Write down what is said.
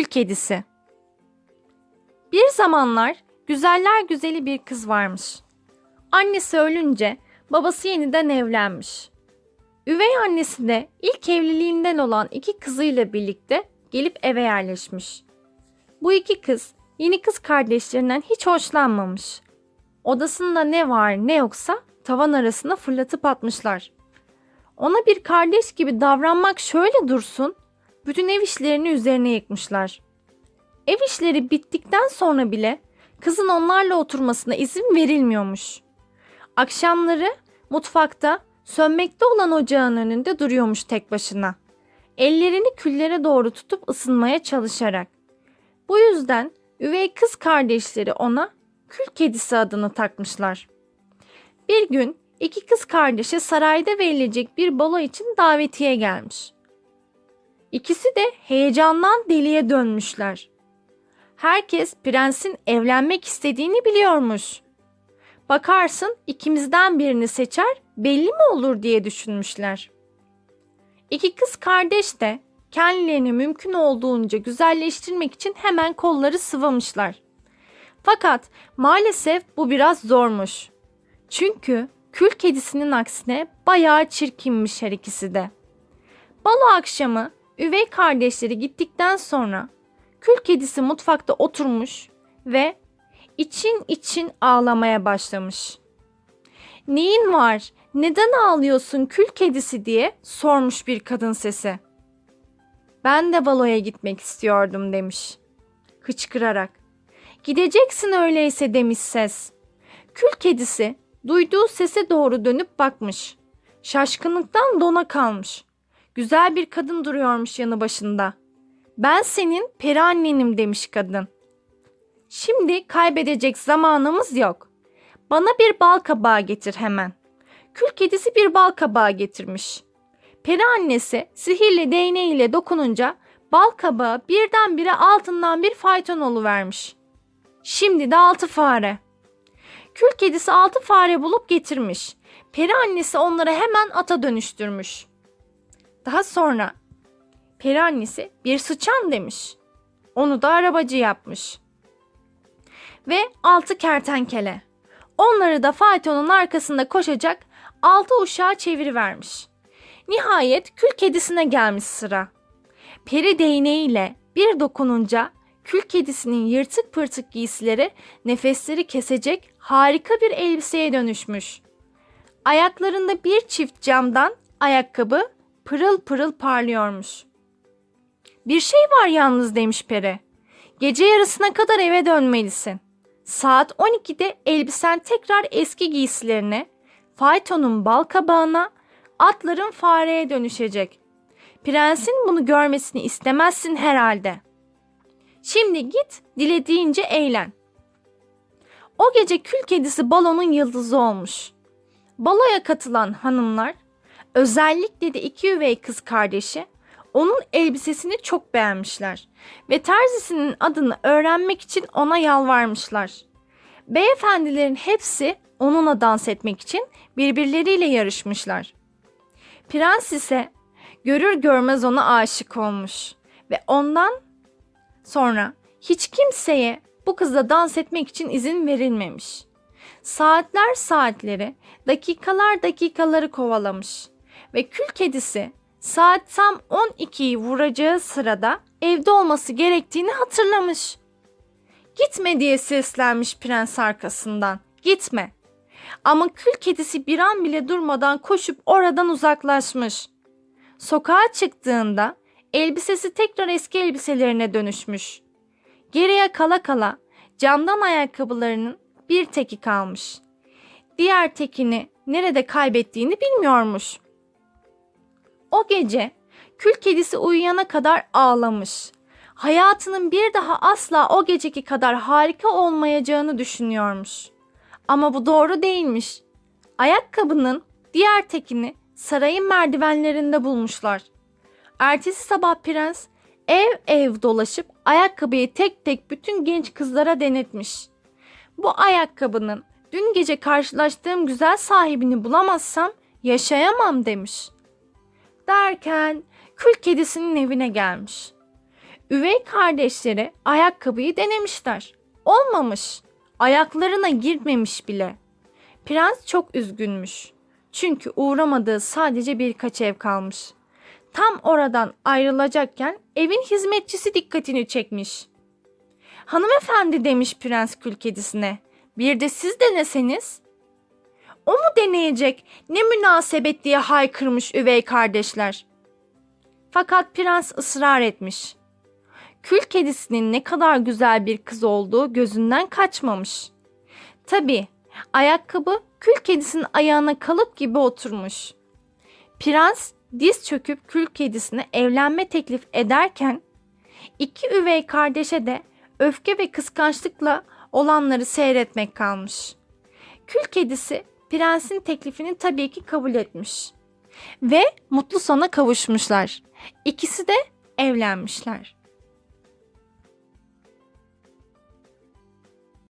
Kedisi Bir zamanlar güzeller güzeli bir kız varmış. Annesi ölünce babası yeniden evlenmiş. Üvey annesi de ilk evliliğinden olan iki kızıyla birlikte gelip eve yerleşmiş. Bu iki kız yeni kız kardeşlerinden hiç hoşlanmamış. Odasında ne var ne yoksa tavan arasına fırlatıp atmışlar. Ona bir kardeş gibi davranmak şöyle dursun, bütün ev işlerini üzerine yıkmışlar. Ev işleri bittikten sonra bile kızın onlarla oturmasına izin verilmiyormuş. Akşamları mutfakta sönmekte olan ocağın önünde duruyormuş tek başına. Ellerini küllere doğru tutup ısınmaya çalışarak. Bu yüzden üvey kız kardeşleri ona kül kedisi adını takmışlar. Bir gün iki kız kardeşe sarayda verilecek bir balo için davetiye gelmiş. İkisi de heyecandan deliye dönmüşler. Herkes prensin evlenmek istediğini biliyormuş. Bakarsın ikimizden birini seçer belli mi olur diye düşünmüşler. İki kız kardeş de kendilerini mümkün olduğunca güzelleştirmek için hemen kolları sıvamışlar. Fakat maalesef bu biraz zormuş. Çünkü kül kedisinin aksine bayağı çirkinmiş her ikisi de. Balo akşamı üvey kardeşleri gittikten sonra kül kedisi mutfakta oturmuş ve için için ağlamaya başlamış. Neyin var? Neden ağlıyorsun kül kedisi diye sormuş bir kadın sesi. Ben de baloya gitmek istiyordum demiş. Hıçkırarak. Gideceksin öyleyse demiş ses. Kül kedisi duyduğu sese doğru dönüp bakmış. Şaşkınlıktan dona kalmış. Güzel bir kadın duruyormuş yanı başında. Ben senin peri annenim demiş kadın. Şimdi kaybedecek zamanımız yok. Bana bir bal kabağı getir hemen. Kül kedisi bir bal kabağı getirmiş. Peri annesi sihirli değneğiyle dokununca bal kabağı birdenbire altından bir fayton vermiş. Şimdi de altı fare. Kül kedisi altı fare bulup getirmiş. Peri annesi onları hemen ata dönüştürmüş. Daha sonra peri annesi bir sıçan demiş. Onu da arabacı yapmış. Ve altı kertenkele. Onları da faytonun arkasında koşacak altı uşağı çevirivermiş. Nihayet kül kedisine gelmiş sıra. Peri değneğiyle bir dokununca kül kedisinin yırtık pırtık giysileri nefesleri kesecek harika bir elbiseye dönüşmüş. Ayaklarında bir çift camdan ayakkabı pırıl pırıl parlıyormuş. Bir şey var yalnız demiş peri. Gece yarısına kadar eve dönmelisin. Saat 12'de elbisen tekrar eski giysilerine, faytonun bal kabağına, atların fareye dönüşecek. Prensin bunu görmesini istemezsin herhalde. Şimdi git dilediğince eğlen. O gece kül kedisi balonun yıldızı olmuş. Baloya katılan hanımlar, özellikle de iki üvey kız kardeşi, onun elbisesini çok beğenmişler ve terzisinin adını öğrenmek için ona yalvarmışlar. Beyefendilerin hepsi onunla dans etmek için birbirleriyle yarışmışlar. Prens ise görür görmez ona aşık olmuş ve ondan sonra hiç kimseye bu kızla dans etmek için izin verilmemiş. Saatler saatleri, dakikalar dakikaları kovalamış ve kül kedisi saat tam 12'yi vuracağı sırada evde olması gerektiğini hatırlamış. Gitme diye seslenmiş prens arkasından. Gitme. Ama kül kedisi bir an bile durmadan koşup oradan uzaklaşmış. Sokağa çıktığında elbisesi tekrar eski elbiselerine dönüşmüş. Geriye kala kala camdan ayakkabılarının bir teki kalmış. Diğer tekini nerede kaybettiğini bilmiyormuş. O gece kül kedisi uyuyana kadar ağlamış. Hayatının bir daha asla o geceki kadar harika olmayacağını düşünüyormuş. Ama bu doğru değilmiş. Ayakkabının diğer tekini sarayın merdivenlerinde bulmuşlar. Ertesi sabah prens ev ev dolaşıp ayakkabıyı tek tek bütün genç kızlara denetmiş. Bu ayakkabının dün gece karşılaştığım güzel sahibini bulamazsam yaşayamam demiş. Derken kül kedisinin evine gelmiş. Üvey kardeşleri ayakkabıyı denemişler. Olmamış. Ayaklarına girmemiş bile. Prens çok üzgünmüş. Çünkü uğramadığı sadece birkaç ev kalmış. Tam oradan ayrılacakken evin hizmetçisi dikkatini çekmiş. Hanımefendi demiş prens kül kedisine. Bir de siz deneseniz. O mu deneyecek? Ne münasebet diye haykırmış üvey kardeşler. Fakat prens ısrar etmiş. Kül kedisinin ne kadar güzel bir kız olduğu gözünden kaçmamış. Tabii ayakkabı kül kedisinin ayağına kalıp gibi oturmuş. Prens diz çöküp kül kedisine evlenme teklif ederken iki üvey kardeşe de öfke ve kıskançlıkla olanları seyretmek kalmış. Kül kedisi prensin teklifini tabii ki kabul etmiş. Ve mutlu sona kavuşmuşlar. İkisi de evlenmişler.